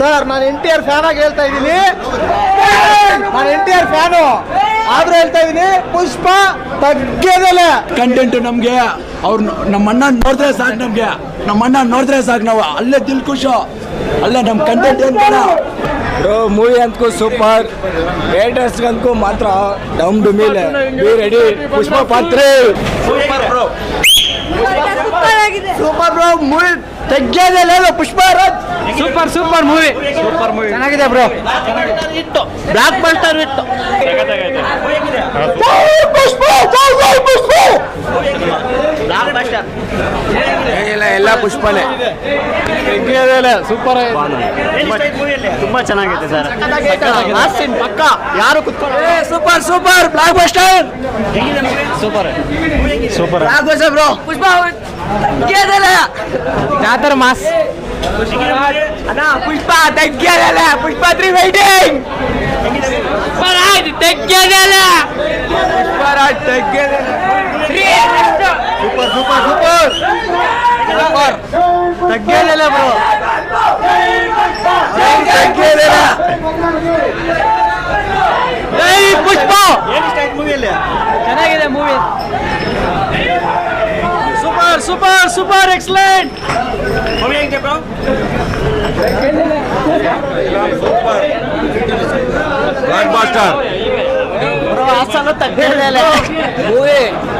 Sir, ನಾನು N T R fan ಆಗಿ ಹೇಳ್ತಾ ಇದ್ದೀನಿ. ನಾನು ಎನ್ ಟಿ ಆರ್ ಫ್ಯಾನು ಆದ್ರೂ ಹೇಳ್ತಾ ಇದ್ದೀನಿ, ಪುಷ್ಪ ತಗ್ಗದಲ್ಲ. ಕಂಟೆಂಟ್ ನಮ್ಗೆ, ಅವ್ರು ನಮ್ಮ ಅಣ್ಣ ನೋಡಿದ್ರೆ ಸಾಕು ನಮ್ಗೆ. ನಮ್ಮ ಅಣ್ಣ ನೋಡಿದ್ರೆ ಸಾಕು ನಾವು. ಅಲ್ಲೇ ದಿಲ್ ಖುಷು. ಅಲ್ಲೇ ನಮ್ಮ ಕಂಟೆಂಟ್ ಏನ್ ಬ್ರೋ ಮೂವಿ ಅಂತಕ್ಕೂ ಸೂಪರ್ ಲೇಟೆಸ್ಟ್ ಅಂತೂ ಮಾತ್ರ ಡಮ್ ಡು ಮೇಲೆ ಬಿ ರೆಡಿ ಪುಷ್ಪ ಪಾತ್ರೆ. Super bro movie ತೆಗ್ಗದಲ್ಲ Pushparaj super super movie super movie ಚೆನ್ನಾಗಿದೆ ಬ್ರೋ ಬ್ಲಾಕ್ ಬಸ್ಟರ್ ಇತ್ತು ಪುಷ್ಪ ಪುಷ್ಪ ಇಲ್ಲ ಎಲ್ಲ ಪುಷ್ಪನೇ. ಸೂಪರ್ ತುಂಬಾ ಚೆನ್ನಾಗಿದೆ ಸರ್. ಪಕ್ಕ. ಯಾರು super super blockbuster super super blockbuster bro Pushpa ಜಾತರ mass? ಅಣ್ಣ ಪುಷ್ಪ ತೆಗ್ಗದಲ್ಲ ಪುಷ್ಪ ತ್ರೀ ವೈಟಿಂಗ್ ಪುಷ್ಪರಾಜ್ ತೆಗ್ಗದಲ್ಲ ಸೂಪರ್ ಸೂಪರ್ ಸೂಪರ್ ಸೂಪರ್ ತೆಗ್ಗದಲ್ಲ ಬ್ರೋ ತೆಗ್ಗದಲ್ಲ ಏಯ್ ಪುಷ್ಪ ಚೆನ್ನಾಗಿದೆ movie super super super excellent blockbuster bro ಅಸಲು ತೆಗ್ಗದಲ್ಲ ಮೂವಿ ಬೇರೆ super super level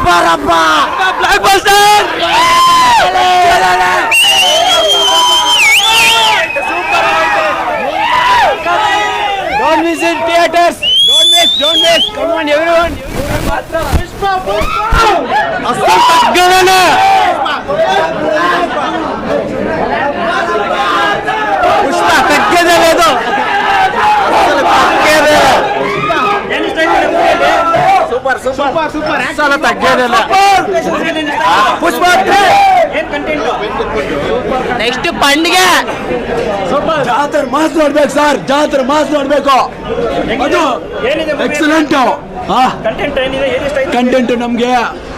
ರಬ್ಬ ರಬ್ಬ blockbuster Don't miss in theaters. Don't miss, don't miss. Come on, everyone. ಅಸಲ್ ತಗ್ಗದಲ್ಲ Pushpa ತಗ್ಗದಲ್ಲ Pushpa next ಪಂಡಿಗೆ. ಜಾತ್ರೆ ಮಾಸ್ ನೋಡ್ಬೇಕು ಸರ್. ಜಾತ್ರೆ ಮಾಸ್ ನೋಡ್ಬೇಕು. ಅದು ಎಕ್ಸಲೆಂಟ್ ಕಂಟೆಂಟ್ ನಮ್ಗೆ.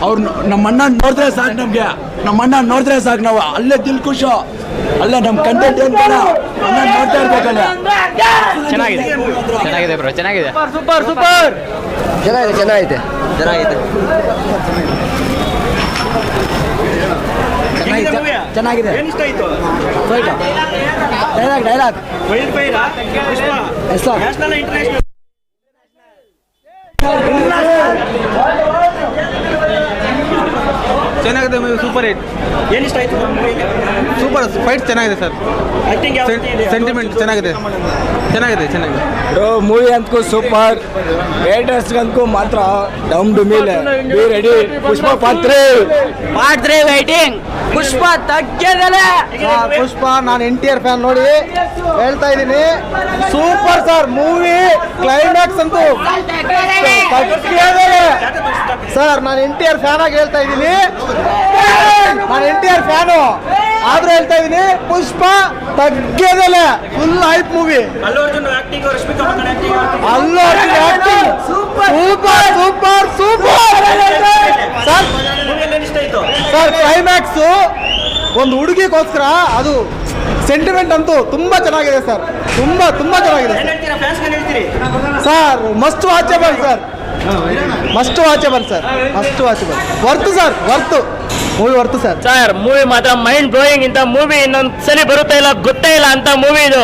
ಅವ್ರು ನಮ್ಮ ಅಣ್ಣ ನೋಡಿದ್ರೆ ಸಾಕು ನಮ್ಗೆ. ನಮ್ಮ ಅಣ್ಣ ನೋಡಿದ್ರೆ ಸಾಕು ನಾವು. ಅಲ್ಲೇ ದಿಲ್ ಖುಷು. ಅಲ್ಲೇ ನಮ್ ಕಂಟೆಂಟ್ ಏನ್ ಬೇಡ? ಅಣ್ಣ ನೋಡ್ತಾ ಇರ್ಬೇಕಲ್ಲ. ಚೆನ್ನಾಗಿದೆ. ಚೆನ್ನಾಗಿದೆ ಬ್ರೋ ಚೆನ್ನಾಗಿದೆ. Super super. ಚೆನ್ನಾಗಿದೆ ಚೆನ್ನಾಗಿದೆ. ಚೆನ್ನಾಗಿದೆ. ಚೆನ್ನಾಗಿದೆ ಡೈಲಾಗ್ ಡೈಲಾಗ್ ಚೆನ್ನಾಗಿದೆ movie super hit super fight ಚೆನ್ನಾಗಿದೆ ಸರ್ ಸೆಂಟಿಮೆಂಟ್ ಚೆನ್ನಾಗಿದೆ. ಚೆನ್ನಾಗಿದೆ ಚೆನ್ನಾಗಿದೆ. ಬ್ರೋ ಮೂವಿ ಅಂತೂ ಸೂಪರ್ ಅಂತೂ ಮಾತ್ರ ಡಮ್ ಡು ಮೇಲೆ ರೆಡಿ ಪುಷ್ಪ ಪಾತ್ರೆ ಪಾತ್ರೆ ವೈಟಿಂಗ್ ಪುಷ್ಪ ತಗ್ಗೆದಲೆ ಪುಷ್ಪ ನಾನು ಎನ್ ಟಿ ಆರ್ ಫ್ಯಾನ್ ನೋಡಿ. ಹೇಳ್ತಾ ಇದ್ದೀನಿ. ಸೂಪರ್ ಸರ್ ಮೂವಿ ಕ್ಲೈಮ್ಯಾಕ್ಸ್ ಅಂತೂ. ಸರ್ ನಾನು ಎನ್ ಟಿ ಆರ್ ಫ್ಯಾನ್ ಆಗಿ ಹೇಳ್ತಾ ಇದ್ದೀನಿ. ನಾನು ಎನ್ ಟಿ ಆರ್ ಫ್ಯಾನು. ಆದ್ರೆ ಹೇಳ್ತಾ ಇದೀನಿ Pushpa ತಗ್ಗೇದಲ್ಲ full hype movie Allu acting super super super sir sir climax ಒಂದು ಹುಡುಗಿಗೋಸ್ಕರ ಅದು ಸೆಂಟಿಮೆಂಟ್ ಅಂತೂ ತುಂಬಾ ಚೆನ್ನಾಗಿದೆ ಸರ್ ತುಂಬಾ ತುಂಬಾ ಚೆನ್ನಾಗಿದೆ sir must watchable sir must watchable sir. Must watchable worth sir, worth. Movie worth sir. Sir, movie ಮಾತ್ರ ಮೈಂಡ್ ಬ್ಲೋಯಿಂಗ್ ಇಂತ ಮೂವಿ ಇನ್ನೊಂದ್ಸಲಿ ಬರುತ್ತಾ ಇಲ್ಲ, ಗೊತ್ತೇ ಇಲ್ಲ ಅಂತ ಮೂವಿ ಇದು.